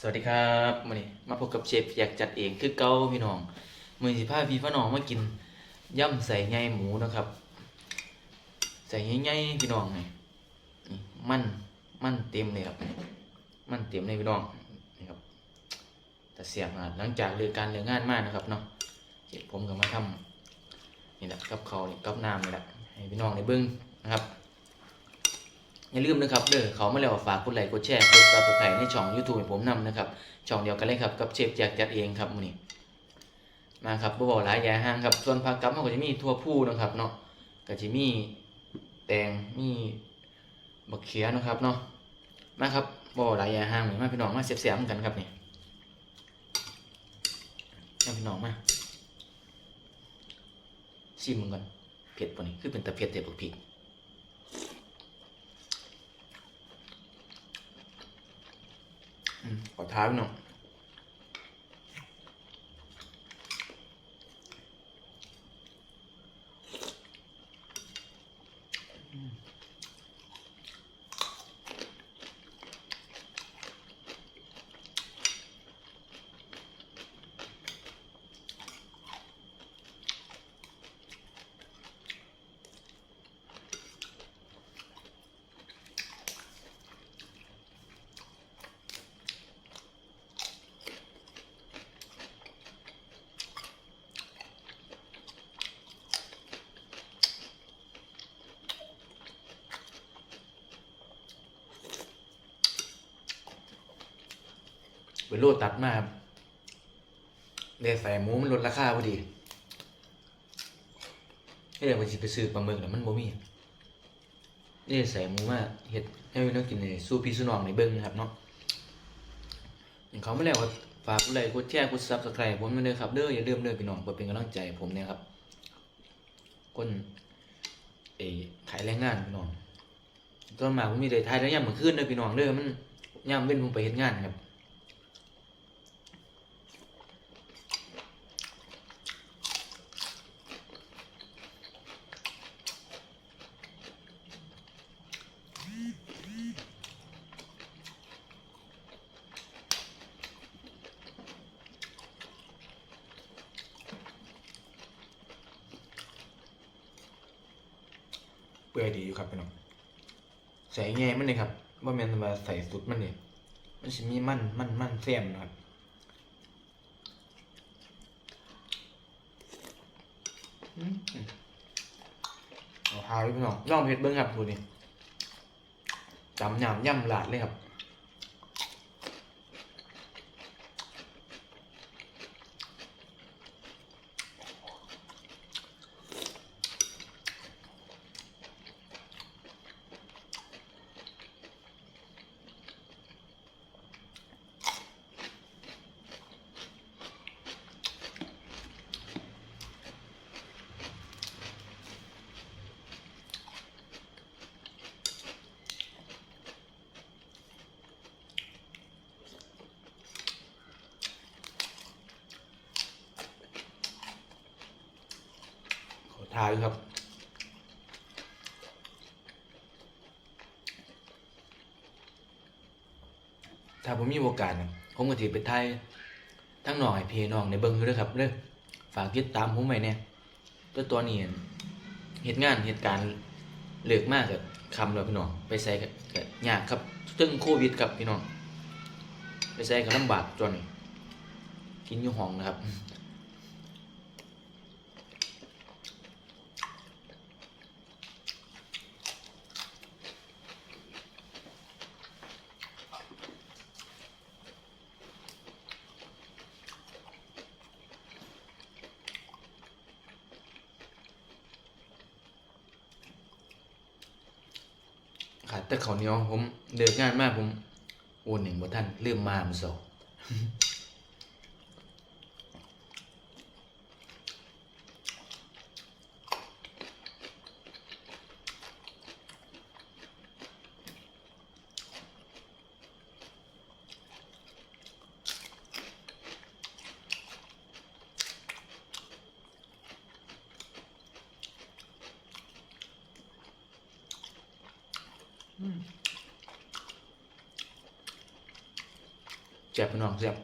สวัสดีครับมื่อนี้มาพบกับเชฟอยากจัดเองคือเก้าพี่น้องมือสิพาพี่พ่อน้องมากินย่ำใส่ไงหมูนะครับ ใส่ไงๆพี่น้องนี่มันมันเต็มเลยครับ มันเต็มเลยพี่น้องนี่ครับแต่เสียบมาหลังจากเลิกการเลิกงานมากนะครับเนาะเจ็ผมก็มาทำนี่แหละกับเขานี่กับน้ำนี่แหละให้พี่น้องได้เบิ้งนะครับ อย่าลืมนะครับเด้อเขามาแล้วฝากกดไลค์กดแชร์กดซับสไครต์ในช่อง YouTube ให้ผมนำนะครับช่องเดียวกันเลยครับกับเชฟแจกจัดเองครับมื้อนี้มาครับบ่บอกหลายอยาห่างครับส่วนผักกับมันก็จะมีทั่วผู้นะครับเนาะก็จะมีแตงมีบักเขียนะครับเนาะมาครับบ่อหลายอยาห่างนี่มาพี่น้องมาเสียบๆกันครับนี่มาพี่น้องมาชิมมันก่อนเผ็ดป่ะนี่คือเป็นตะเผ็ดแต่บักพริก อืม ขอท้าพี่น้อง เป็นโลตัดมากครับเลยใส่หมูมันลดราคาพอดีไม่ได้ว่าสิไปซื้อปลาหมึกแล้วมันบ่มีนี่ใส่หมูมาเห็ดให้พี่งกินเลยสู้พี่สู้น้องในเบิ้งนะครับเนาะอย่างเขาไม่แล้วว่าฝากกดไลค์กดแชร์กดซับสไครต์ผมมาเลยครับเด้ออย่าลืมเด้อพี่น้องเพื่อเป็นกำลังใจผมนี่ยครับคนเอขายแรงงานพี่น้องตอนมาผมมีได้ทายแล้วย่ำเมื่อคืนเด้อพี่น้องเด้อมันย่ำเว้นผมไปเฮ็ดงานครับ ปื่อยดีอยู่ครับพี่น้องใส่แง่มันเลยครับว่าแมนว่าใส่สุดมันเนี่ยมันจะมีมันมันมันแซมนะครับอืมเอาหาพี่น้องลองเผ็ดเบิ้งครับดูนี่จำยำย่ำหลาดเลยครับ ทายครับ ถ้าผมมีโอกาสผมก็ถือไปไทยทั้งหน่อยพี่น้องในเบิ้งด้วยครับเด้อฝากติดตามผมไว้เนี่ยตัวตัวนี้เหตุงานเหตุการณ์เลิกมากกับคำเลยพี่น้องไปใส่กับกับยากครับซึ่งโควิดกับพี่น้องไปใส่กับลำบากจนกินอยู่ห้องนะครับ แต่เขาวเหนียวผมเลิกงานมากผมโอนหนึ่งบ่ท่านลืมมามันสอง เจ็บพี่น้องเจ็บ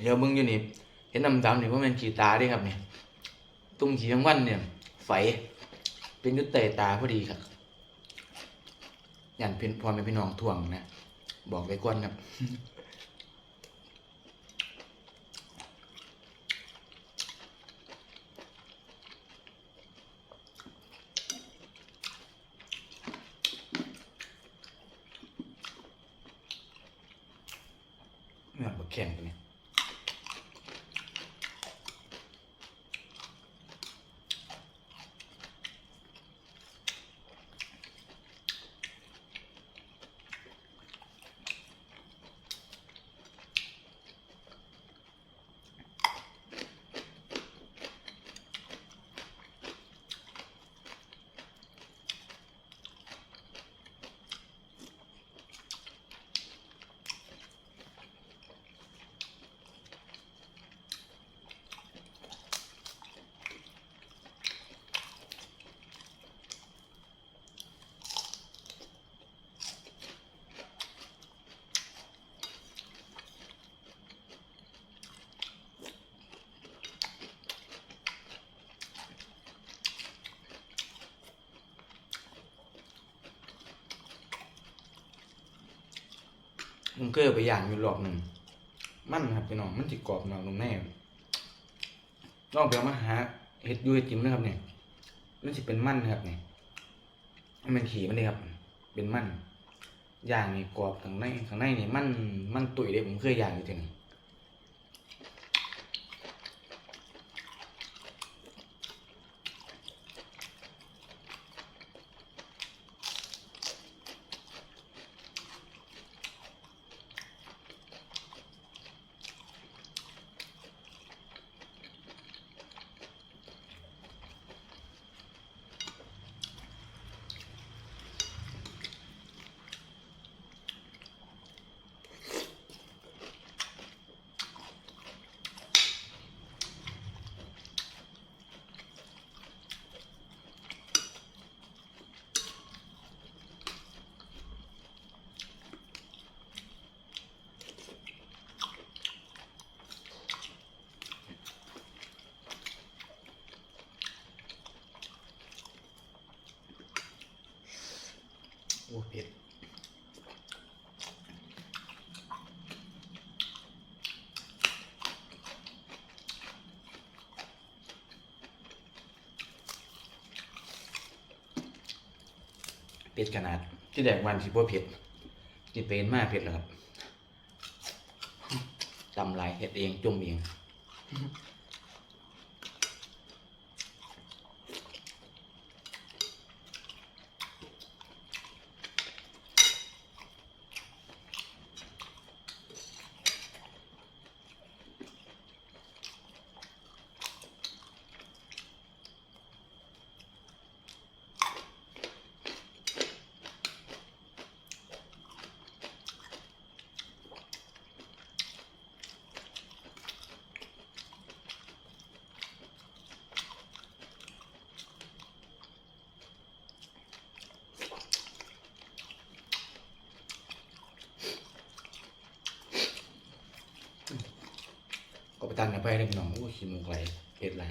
เดี๋ยวมึงอยู่นี่ เห็นำดำๆนี่เพราะมันขีตาดิครับเนี่ย ตุ้งขี้ทั้งวันเนี่ย ไฟ เป็นยุตเตะตาพอดีครับ อย่างเพ็นพอแม่พี่น้องทวงนะ บอกไปก่อนครับ มึงเคยไปย่างอยู่รอบหนึ่งมันครับพี่น้องมันจิกรอบนอกนุ่มแน่ลองไปเอามาหาเห็ดยูเห็ดจิ้มนะครับเนี่ยมันจะเป็นมันนะครับเนี่ยมันเป็นขี่มันเลยครับ เป็นมันย่างนี่กรอบข้างในข้างในนี่มันมันตุ๋ยเลยผมเคยย่างอยู่ที่นี่ โอ้เผ็ด เป็ดขนาดที่แดกวันสิบ่เผ็ดที่เป็นมากเผ็ดแล้วครับตำลายเห็ดเองจุ่มเอง ตันกันไปเรื่องหน้องโอ้ยขี้มูกไหลเห็ดไหล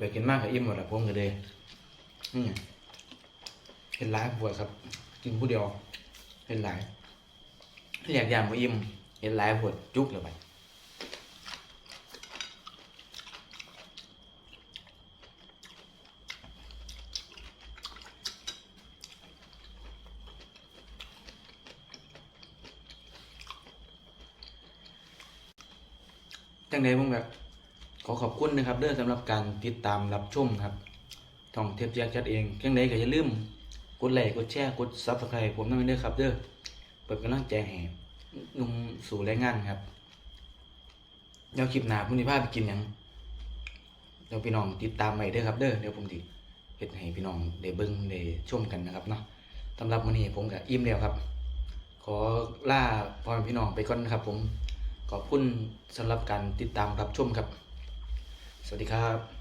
ไปกินมากกับอิ่มหมดละผมก็เลยนี่ไงเห็นหลายปวดครับ กินผู้เดียวเห็นหลายอยากยามบ่อิ่มเห็นหลายปวดจุกเลยไปจังใดผมแบบ ขอขอบคุณนะครับเด้อสำหรับการติดตามรับชมครับท่องเทปแยกจัดเองจังใดก็อย่าลืมกดไลค์กดแชร์กด Subscribe ผมนั่นเด้อครับเด้อเปิดกำลังใจให้หนุ่มสู่แรงงานครับเดี๋ยวคลิปหน้าผมสิพาไปกินยังเดี๋ยวพี่น้องติดตามไว้เด้อครับเด้อเดี๋ยวผมสิเฮ็ดให้พี่น้องได้เบิ่งได้ชมกันนะครับเนาะสำหรับมื้อนี้ผมก็อิ่มแล้วครับ ขอลาพ่อมพี่น้องไปก่อนนะครับ ผมขอบคุณสำหรับการติดตามรับชมครับ สวัสดีครับ